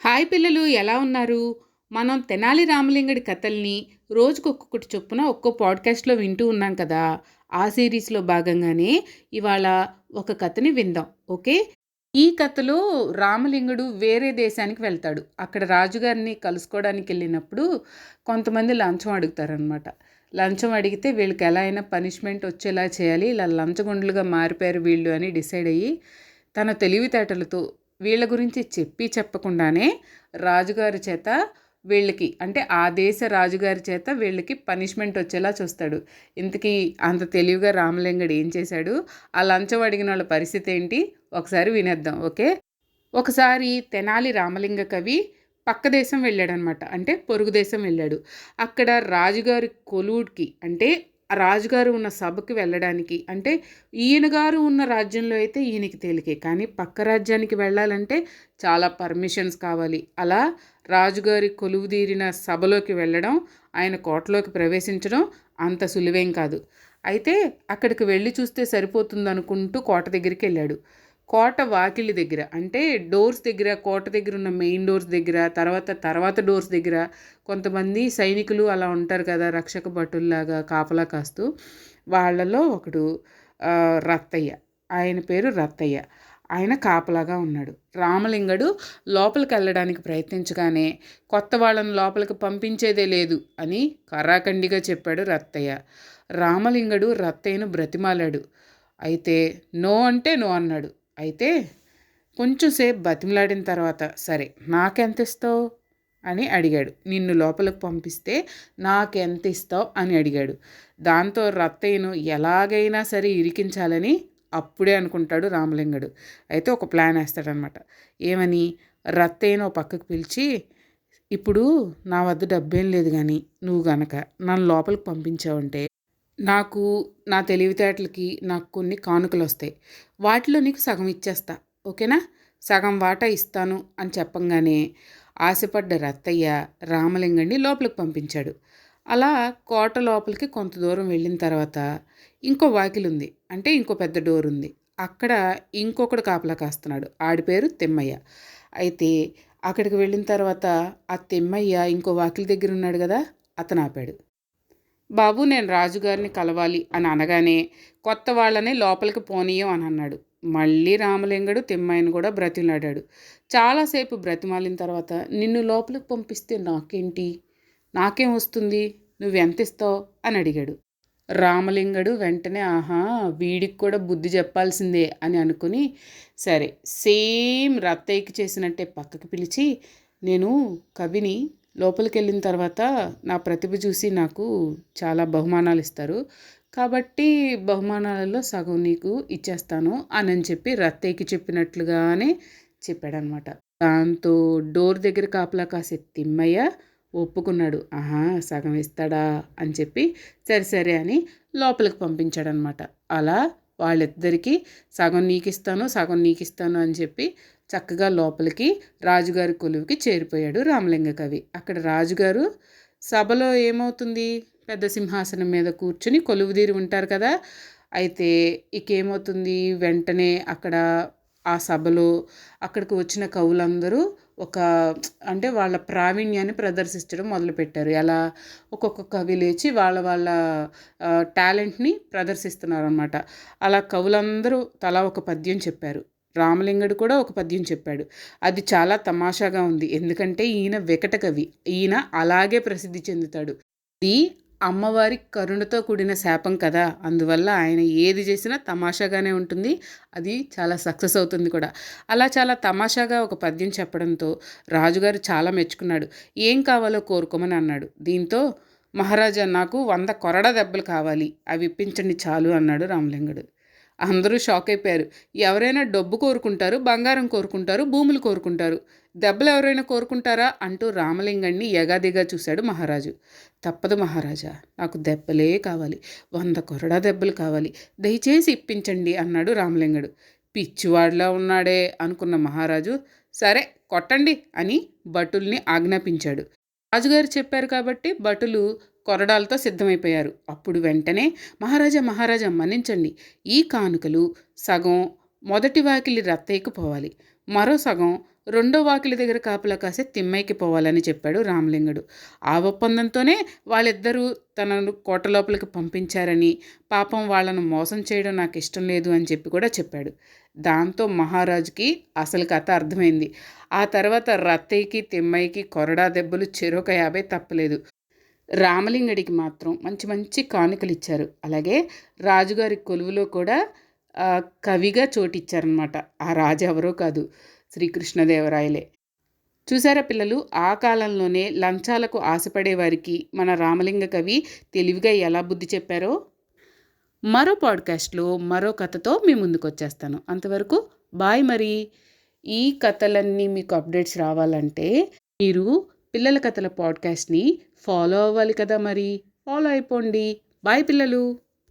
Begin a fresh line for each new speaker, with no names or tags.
Hi పిల్లలు ఎలా ఉన్నారు? మనం తెనాలి రామలింగడి కథల్ని రోజుకొక్కొక్కటి చొప్పున ఒక్కో పాడ్కాస్ట్లో వింటూ ఉన్నాం కదా. ఆ సిరీస్లో భాగంగానే ఇవాళ ఒక కథని విందాం ఓకే? ఈ కథలో రామలింగుడు వేరే దేశానికి వెళ్తాడు. అక్కడ రాజుగారిని కలుసుకోవడానికి వెళ్ళినప్పుడు కొంతమంది లంచం అడుగుతారనమాట లంచం అడిగితే వీళ్ళకి ఎలా అయినా పనిష్మెంట్ వచ్చేలా చేయాలి ఇలా లంచగొండలుగా మారిపోయారు వీళ్ళు అని డిసైడ్ అయ్యి తన తెలివితేటలతో వీళ్ళ గురించి చెప్పి చెప్పకుండానే రాజుగారి చేత వీళ్ళకి అంటే ఆ దేశ రాజుగారి చేత వీళ్ళకి పనిష్మెంట్ వచ్చేలా చూస్తాడు. ఇంతకీ అంత తెలివిగా రామలింగడు ఏం చేశాడు? ఆ లంచం అడిగిన వాళ్ళ పరిస్థితి ఏంటి? ఒకసారి వినేద్దాం ఓకే? ఒకసారి తెనాలి రామలింగ కవి పక్క దేశం వెళ్ళాడనమాట అంటే పొరుగు దేశం వెళ్ళాడు. అక్కడ రాజుగారి కొలువుడికి అంటే రాజుగారు ఉన్న సభకు వెళ్ళడానికి. అంటే ఈయన గారు ఉన్న రాజ్యంలో అయితే ఈయనకి తేలికే. కానీ పక్క రాజ్యానికి వెళ్ళాలంటే చాలా పర్మిషన్స్ కావాలి. అలా రాజుగారి కొలువుదీరిన సభలోకి వెళ్ళడం ఆయన కోటలోకి ప్రవేశించడం అంత సులువేం కాదు. అయితే అక్కడికి వెళ్ళి చూస్తే సరిపోతుంది అనుకుంటూ కోట దగ్గరికి వెళ్ళాడు. కోట వాకిలి దగ్గర అంటే డోర్స్ దగ్గర కోట దగ్గర ఉన్న మెయిన్ డోర్స్ దగ్గర తర్వాత తర్వాత డోర్స్ దగ్గర కొంతమంది సైనికులు అలా ఉంటారు కదా రక్షక భటుల్లాగా కాపలా కాస్తూ. వాళ్ళలో ఒకడు రత్తయ్య. ఆయన పేరు రత్తయ్య. ఆయన కాపలాగా ఉన్నాడు. రామలింగడు లోపలికి వెళ్ళడానికి ప్రయత్నించగానే కొత్త వాళ్ళని లోపలికి పంపించేదే లేదు అని కరాఖండిగా చెప్పాడు రత్తయ్య. రామలింగడు రత్తయ్యను బ్రతిమాలాడు. అయితే నో అంటే నో అన్నాడు. అయితే కొంచెం సేపు బతిమలాడిన తర్వాత సరే నాకెంత ఇస్తావు అని అడిగాడు. నిన్ను లోపలికి పంపిస్తే నాకెంత ఇస్తావు అని అడిగాడు. దాంతో రత్తయ్యను ఎలాగైనా సరే ఇరికించాలని అప్పుడే అనుకుంటాడు రామలింగడు. అయితే ఒక ప్లాన్ వేస్తాడనమాట. ఏమని? రత్తయ్యను పక్కకు పిలిచి ఇప్పుడు నా వద్ద డబ్బేం లేదు కానీ నువ్వు గనక నన్ను లోపలికి పంపించావంటే నాకు నా తెలివితేటలకి నాకు కొన్ని కానుకలు వస్తాయి వాటిలో నీకు సగం ఇచ్చేస్తా ఓకేనా? సగం వాటా ఇస్తాను అని చెప్పంగానే ఆశపడ్డ రత్తయ్య రామలింగండి లోపలికి పంపించాడు. అలా కోట లోపలికి కొంత దూరం వెళ్ళిన తర్వాత ఇంకో వాకిలి ఉంది అంటే ఇంకో పెద్ద డోర్ ఉంది అక్కడ ఇంకొకడు కాపలా కాస్తున్నాడు. ఆడి పేరు తిమ్మయ్య. అయితే అక్కడికి వెళ్ళిన తర్వాత ఆ తిమ్మయ్య ఇంకో వాకిలి దగ్గర ఉన్నాడు కదా అతను ఆపాడు. బాబు నేను రాజుగారిని కలవాలి అని అనగానే కొత్త వాళ్ళని లోపలికి పోనీయం అని అన్నాడు. మళ్ళీ రామలింగడు తిమ్మాయిని కూడా బ్రతిమలాడాడు. చాలాసేపు బ్రతిమాలిన తర్వాత నిన్ను లోపలికి పంపిస్తే నాకేంటి? నాకేం వస్తుంది? నువ్వు ఇస్తావు? అని అడిగాడు. రామలింగడు వెంటనే ఆహా వీడికి కూడా బుద్ధి చెప్పాల్సిందే అని అనుకుని సరే సేమ్ రత్తయ్యకి చేసినట్టే పక్కకి పిలిచి నేను కవిని లోపలికి వెళ్ళిన తర్వాత నా ప్రతిభ చూసి నాకు చాలా బహుమానాలు ఇస్తారు కాబట్టి బహుమానాలలో సగం నీకు ఇచ్చేస్తాను అని అని చెప్పి రత్తయ్యకి చెప్పినట్లుగానే చెప్పాడనమాట. దాంతో డోర్ దగ్గర కాపలా కాసే తిమ్మయ్య ఒప్పుకున్నాడు. ఆహా సగం ఇస్తాడా? అని చెప్పి సరే సరే అని లోపలికి పంపించాడనమాట. అలా వాళ్ళిద్దరికీ సగం నీకు ఇస్తాను సగం నీకు ఇస్తాను అని చెప్పి చక్కగా లోపలికి రాజుగారి కొలువుకి చేరిపోయాడు రామలింగ కవి. అక్కడ రాజుగారు సభలో ఏమవుతుంది? పెద్ద సింహాసనం మీద కూర్చుని కొలువుదీరి ఉంటారు కదా. అయితే ఇకేమవుతుంది? వెంటనే అక్కడ ఆ సభలో అక్కడికి వచ్చిన కవులందరూ ఒక అంటే వాళ్ళ ప్రావీణ్యాన్ని ప్రదర్శించడం మొదలుపెట్టారు. ఎలా? ఒక్కొక్క కవి లేచి వాళ్ళ వాళ్ళ టాలెంట్ని ప్రదర్శిస్తున్నారు అనమాట అలా కవులందరూ తలా ఒక పద్యం చెప్పారు. రామలింగడు కూడా ఒక పద్యం చెప్పాడు. అది చాలా తమాషాగా ఉంది. ఎందుకంటే ఈయన వికట కవి. ఈయన అలాగే ప్రసిద్ధి చెందుతాడు. ఇది అమ్మవారి కరుణతో కూడిన శాపం కదా. అందువల్ల ఆయన ఏది చేసినా తమాషాగానే ఉంటుంది. అది చాలా సక్సెస్ అవుతుంది కూడా. అలా చాలా తమాషాగా ఒక పద్యం చెప్పడంతో రాజుగారు చాలా మెచ్చుకున్నాడు. ఏం కావాలో కోరుకోమని అన్నాడు. దీంతో మహారాజా నాకు వంద కొరడ దెబ్బలు కావాలి. అవి ఇప్పించండి చాలు అన్నాడు రామలింగుడు. అందరూ షాక్ అయిపోయారు. ఎవరైనా డబ్బు కోరుకుంటారు బంగారం కోరుకుంటారు భూములు కోరుకుంటారు. దెబ్బలు ఎవరైనా కోరుకుంటారా అంటూ రామలింగాన్ని ఎగాదిగా చూశాడు మహారాజు. తప్పదు మహారాజా నాకు దెబ్బలే కావాలి. వంద కొరడా దెబ్బలు కావాలి. దయచేసి ఇప్పించండి అన్నాడు రామలింగడు. పిచ్చివాడిలా ఉన్నాడే అనుకున్న మహారాజు సరే కొట్టండి అని భటుల్ని ఆజ్ఞాపించాడు. రాజుగారు చెప్పారు కాబట్టి భటులు కొరడాలతో సిద్ధమైపోయారు. అప్పుడు వెంటనే మహారాజా మహారాజా మన్నించండి. ఈ కానుకలు సగం మొదటి వాకిలి రత్తయ్యకు పోవాలి. మరో సగం రెండో వాకిలి దగ్గర కాపలా కాసే తిమ్మయ్యకి పోవాలని చెప్పాడు రామలింగుడు. ఆ ఒప్పందంతోనే వాళ్ళిద్దరూ తనను కోట లోపలికి పంపించారని పాపం వాళ్ళను మోసం చేయడం నాకు ఇష్టం లేదు అని చెప్పి కూడా చెప్పాడు. దాంతో మహారాజుకి అసలు కథ అర్థమైంది. ఆ తర్వాత రత్తయ్యకి తిమ్మయ్యకి కొరడా దెబ్బలు చెరొక యాభై తప్పలేదు. రామలింగడికి మాత్రం మంచి మంచి కానుకలు ఇచ్చారు. అలాగే రాజుగారి కొలువులో కూడా కవిగా చోటిచ్చారనమాట ఆ రాజు ఎవరో కాదు శ్రీకృష్ణదేవరాయలే. చూసారా పిల్లలు ఆ కాలంలోనే లంచాలకు ఆశపడేవారికి మన రామలింగ కవి తెలివిగా ఎలా బుద్ధి చెప్పారో? మరో పాడ్కాస్ట్లో మరో కథతో మీ ముందుకు వచ్చేస్తాను అంతవరకు బాయ్ మరి. ఈ కథలన్నీ మీకు అప్డేట్స్ రావాలంటే మీరు పిల్లల కథల పాడ్కాస్ట్ని ఫాలో అవ్వాలి కదా మరి. ఫాలో అయిపోండి. బాయ్ పిల్లలు.